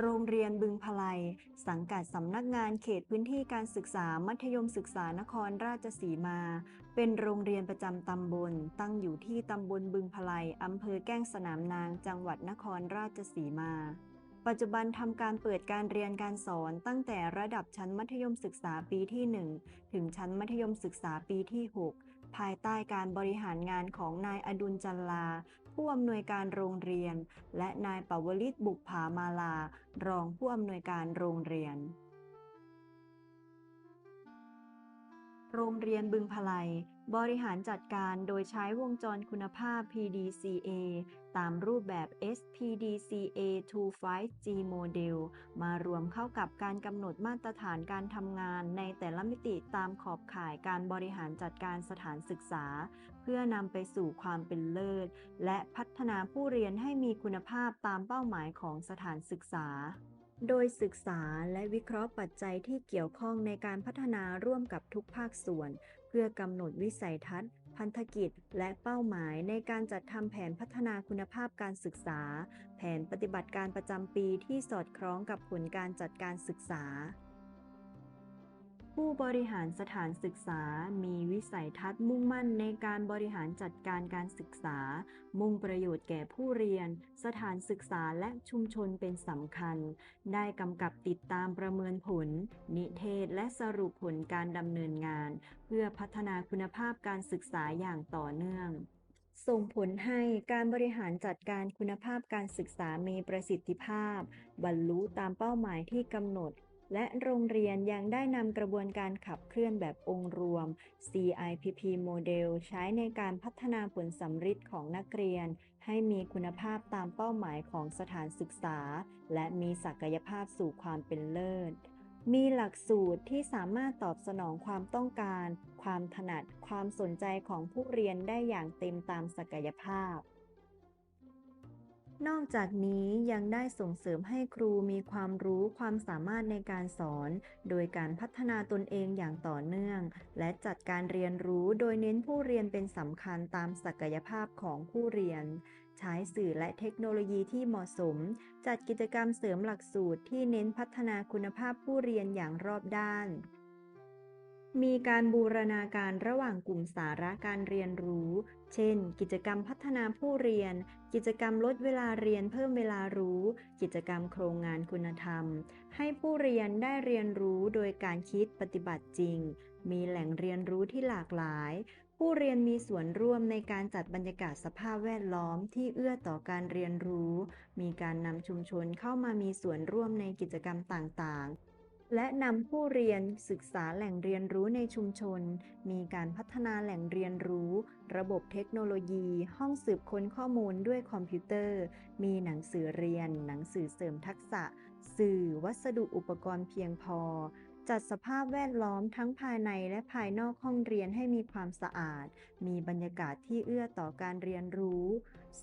โรงเรียนบึงพลัย สังกัดสำนักงานเขตพื้นที่การศึกษามัธยมศึกษานครราชสีมา เป็นโรงเรียนประจำตำบล ตั้งอยู่ที่ตำบลบึงพลัยอำเภอแก้งสนามนาง จังหวัดนครราชสีมา ปัจจุบันทำการเปิดการเรียนการสอนตั้งแต่ระดับชั้นมัธยมศึกษาปีที่ 1 ถึงชั้นมัธยมศึกษาปีที่ 6 ภายใต้การบริหารงานของนายอดุลจันลา ผู้อำนวยการโรงเรียน และนายปวลิตบุกผามาลา รองผู้อำนวยการโรงเรียน โรงเรียนบึงพลัย บริหารจัดการโดยใช้วงจรคุณภาพ PDCA ตามรูปแบบ SPDCA 25G Model มารวมเข้ากับการกำหนดมาตรฐานการทำงานในแต่ละมิติตามขอบข่ายการบริหารจัดการสถานศึกษา เพื่อนำไปสู่ความเป็นเลิศ และพัฒนาผู้เรียนให้มีคุณภาพตามเป้าหมายของสถานศึกษา โดยศึกษาและวิเคราะห์ปัจจัยที่เกี่ยวข้องในการพัฒนาร่วมกับทุกภาคส่วน เพื่อกำหนดวิสัยทัศน์ พันธกิจ และเป้าหมายในการจัดทำแผนพัฒนาคุณภาพการศึกษา แผนปฏิบัติการประจำปีที่สอดคล้องกับผลการจัดการศึกษา ผู้บริหารสถานศึกษา มีวิสัยทัศน์มุ่งมั่นในการบริหารจัดการการศึกษา มุ่งประโยชน์แก่ผู้เรียน สถานศึกษาและชุมชนเป็นสำคัญ ได้กำกับติดตามประเมินผล นิเทศและสรุปผลการดำเนินงาน เพื่อพัฒนาคุณภาพการศึกษาอย่างต่อเนื่องส่งผลให้การบริหารจัดการคุณภาพการศึกษามีประสิทธิภาพ บรรลุตามเป้าหมายที่กำหนด และโรงเรียนยังได้นำกระบวนการขับเคลื่อนแบบองค์รวม CIPP โมเดลใช้ในการพัฒนาผลสำฤทธิ์ของนักเรียน ให้มีคุณภาพตามเป้าหมายของสถานศึกษา และมีศักยภาพสู่ความเป็นเลิศ มีหลักสูตรที่สามารถตอบสนองความต้องการ ความถนัด ความสนใจของผู้เรียนได้อย่างเต็มตามศักยภาพ นอกจากนี้ยังได้ส่งเสริมให้ครูมีความรู้ความสามารถในการสอน โดยการพัฒนาตนเองอย่างต่อเนื่อง และจัดการเรียนรู้โดยเน้นผู้เรียนเป็นสำคัญตามศักยภาพของผู้เรียน ใช้สื่อและเทคโนโลยีที่เหมาะสม จัดกิจกรรมเสริมหลักสูตรที่เน้นพัฒนาคุณภาพผู้เรียนอย่างรอบด้าน มีการบูรณาการระหว่างกลุ่มสาระการเรียนรู้ เช่น กิจกรรมพัฒนาผู้เรียน กิจกรรมลดเวลาเรียนเพิ่มเวลารู้ กิจกรรมโครงงานคุณธรรม ให้ผู้เรียนได้เรียนรู้โดยการคิดปฏิบัติจริง มีแหล่งเรียนรู้ที่หลากหลาย ผู้เรียนมีส่วนร่วมในการจัดบรรยากาศสภาพแวดล้อมที่เอื้อต่อการเรียนรู้ มีการนำชุมชนเข้ามามีส่วนร่วมในกิจกรรมต่างๆ และนำผู้เรียนศึกษาแหล่งเรียนรู้ในชุมชน มีการพัฒนาแหล่งเรียนรู้ ระบบเทคโนโลยี ห้องสืบค้นข้อมูลด้วยคอมพิวเตอร์ มีหนังสือเรียน หนังสือเสริมทักษะ สื่อวัสดุอุปกรณ์เพียงพอ จัดสภาพแวดล้อมทั้งภายในและภายนอกห้องเรียนให้มีความสะอาด มีบรรยากาศที่เอื้อต่อการเรียนรู้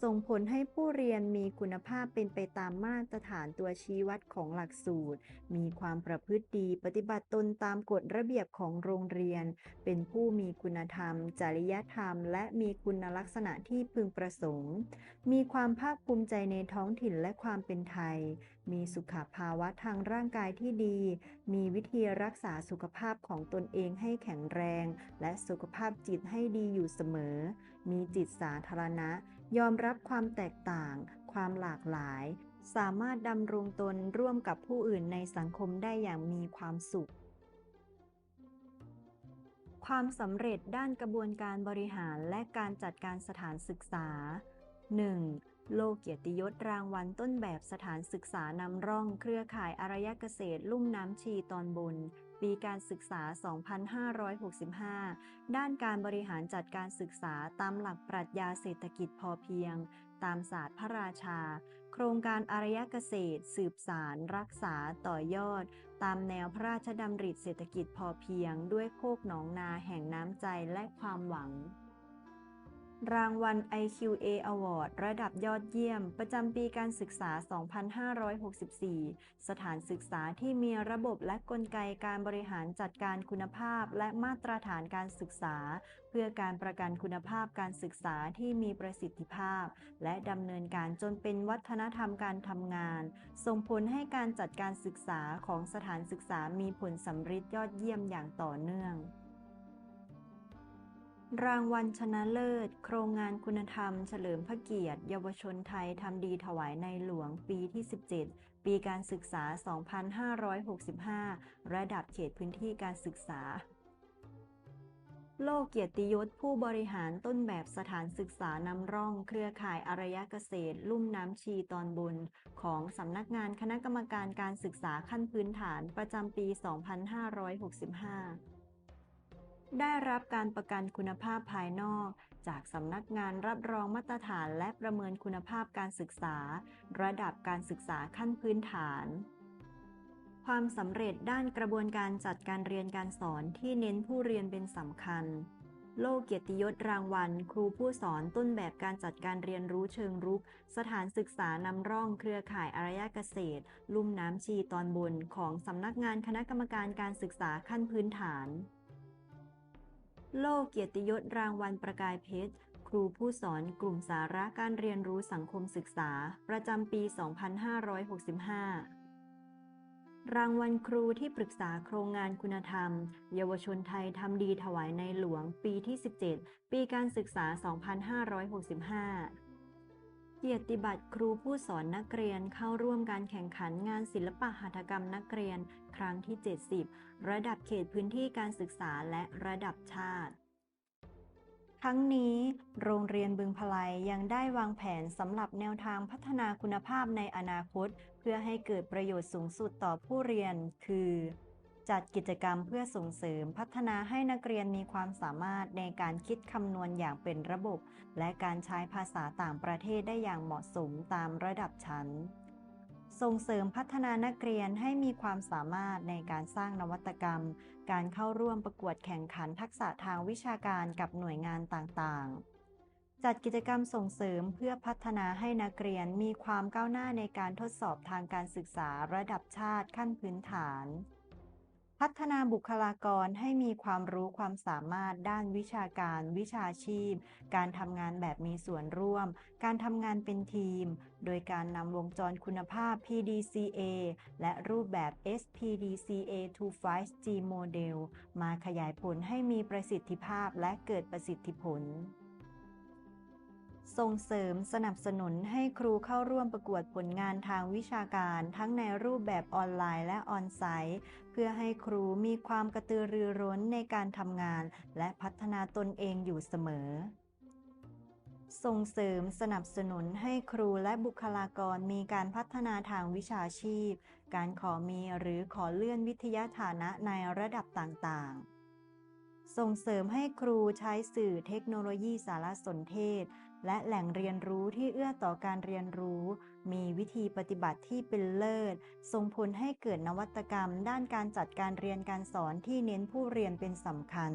ส่งผลให้ผู้เรียนมีคุณภาพเป็นไปตามมาตรฐานตัวชี้วัดของหลักสูตร มีความประพฤติดีปฏิบัติตนตามกฎระเบียบของโรงเรียน เป็นผู้มีคุณธรรม จริยธรรม และมีคุณลักษณะที่พึงประสงค์ มีความภาคภูมิใจในท้องถิ่นและความเป็นไทย มีสุขภาวะทางร่างกายที่ดี มีวิธีรักษาสุขภาพของตนเองให้แข็งแรง และสุขภาพจิตให้ดีอยู่เสมอ มีจิตสาธารณะ ยอมรับความแตกต่าง ความหลากหลาย สามารถดำรงตนร่วมกับผู้อื่นในสังคมได้อย่างมีความสุขความสำเร็จด้านกระบวนการบริหารและการจัดการสถานศึกษา 1. โลกเกียรติยศรางวัลต้นแบบสถานศึกษานำร่องเครือข่ายอารยเกษตร ลุ่มน้ำชีตอนบน ปีการศึกษา 2565 ด้านการบริหารจัดการศึกษาตามหลักปรัชญาเศรษฐกิจพอเพียง ตามศาสตร์พระราชา โครงการอารยเกษตร สืบสาร รักษาต่อยอด ตามแนวพระราชดำริเศรษฐกิจพอเพียง ด้วยโคกหนองนาแห่งน้ำใจและความหวัง รางวัล IQA Award ระดับยอดเยี่ยม ประจำปีการศึกษา 2564 สถานศึกษาที่มีระบบและกลไกการบริหารจัดการคุณภาพ และมาตรฐานการศึกษา เพื่อการประกันคุณภาพการศึกษาที่มีประสิทธิภาพ และดำเนินการจนเป็นวัฒนธรรมการทำงาน ส่งผลให้การจัดการศึกษาของสถานศึกษามีผลสำฤทธิ์ยอดเยี่ยมอย่างต่อเนื่อง รางวัลชนะเลิศ โครงงานคุณธรรม เฉลิมพระเกียรติ เยาวชนไทยทำดีถวายในหลวงปีที่ 17 ปีการศึกษา 2565 ระดับเขตพื้นที่การศึกษา โลกเกียรติยศผู้บริหารต้นแบบสถานศึกษานำร่องเครือข่ายอารยเกษตร ลุ่มน้ำชีตอนบน ของสำนักงานคณะกรรมการการศึกษาขั้นพื้นฐานประจำปี 2565 ได้รับการประกันคุณภาพภายนอก จากสำนักงานรับรองมาตรฐานและประเมินคุณภาพการศึกษา ระดับการศึกษาขั้นพื้นฐาน ความสำเร็จด้านกระบวนการจัดการเรียนการสอนที่เน้นผู้เรียนเป็นสำคัญ โลกเกียรติยศรางวัล ครูผู้สอนต้นแบบการจัดการเรียนรู้เชิงรุก สถานศึกษานำร่องเครือข่ายอารยเกษตร ลุ่มน้ำชีตอนบนของสำนักงานคณะกรรมการการศึกษาขั้นพื้นฐาน โลกเกียรติยศรางวัลประกายเพชร ครูผู้สอนกลุ่มสาระการเรียนรู้สังคมศึกษา ประจำปี 2565 รางวัลครูที่ปรึกษาโครงงานคุณธรรม เยาวชนไทยทำดีถวายในหลวงปีที่ 17 ปีการศึกษา 2565 เกียรติบัตรครูผู้สอนนักเรียนเข้าร่วมการแข่งขันงานศิลปะหัตถกรรมนักเรียน ครั้งที่ 70 ระดับเขตพื้นที่การศึกษาและระดับชาติ ทั้งนี้ โรงเรียนบึงพลายยังได้วางแผนสำหรับแนวทางพัฒนาคุณภาพในอนาคต เพื่อให้เกิดประโยชน์สูงสุดต่อผู้เรียน คือ จัดกิจกรรมเพื่อส่งเสริมพัฒนาให้นักเรียนมีความสามารถในการคิดคำนวณอย่างเป็นระบบ และการใช้ภาษาต่างประเทศได้อย่างเหมาะสมตามระดับชั้น ส่งเสริมพัฒนานักเรียนให้มีความสามารถในการสร้างนวัตกรรม การเข้าร่วมประกวดแข่งขันทักษะทางวิชาการกับหน่วยงานต่างๆจัดกิจกรรมส่งเสริมเพื่อพัฒนาให้นักเรียนมีความก้าวหน้าในการทดสอบทางการศึกษาระดับชาติขั้นพื้นฐาน พัฒนาบุคลากรให้มีความรู้ความสามารถด้านวิชาการ วิชาชีพ การทำงานแบบมีส่วนร่วม การทำงานเป็นทีม โดยการนำวงจรคุณภาพ PDCA และรูปแบบ SPDCA 25G Model มาขยายผลให้มีประสิทธิภาพและเกิดประสิทธิผล ส่งเสริมสนับสนุนให้ครูเข้าร่วมประกวดผลงานทางวิชาการทั้งในรูปแบบออนไลน์และออนไซต์เพื่อให้ครูมีความกระตือรือร้นในการทำงาน และพัฒนาตนเองอยู่เสมอ ส่งเสริมสนับสนุนให้ครูและบุคลากรมีการพัฒนาทางวิชาชีพ การขอมีหรือขอเลื่อนวิทยาฐานะในระดับต่างๆส่งเสริมให้ครูใช้สื่อเทคโนโลยีสารสนเทศ และแหล่งเรียนรู้ที่เอื้อต่อการเรียนรู้ มีวิธีปฏิบัติที่เป็นเลิศ ส่งผลให้เกิดนวัตกรรม ด้านการจัดการเรียนการสอนที่เน้นผู้เรียนเป็นสำคัญ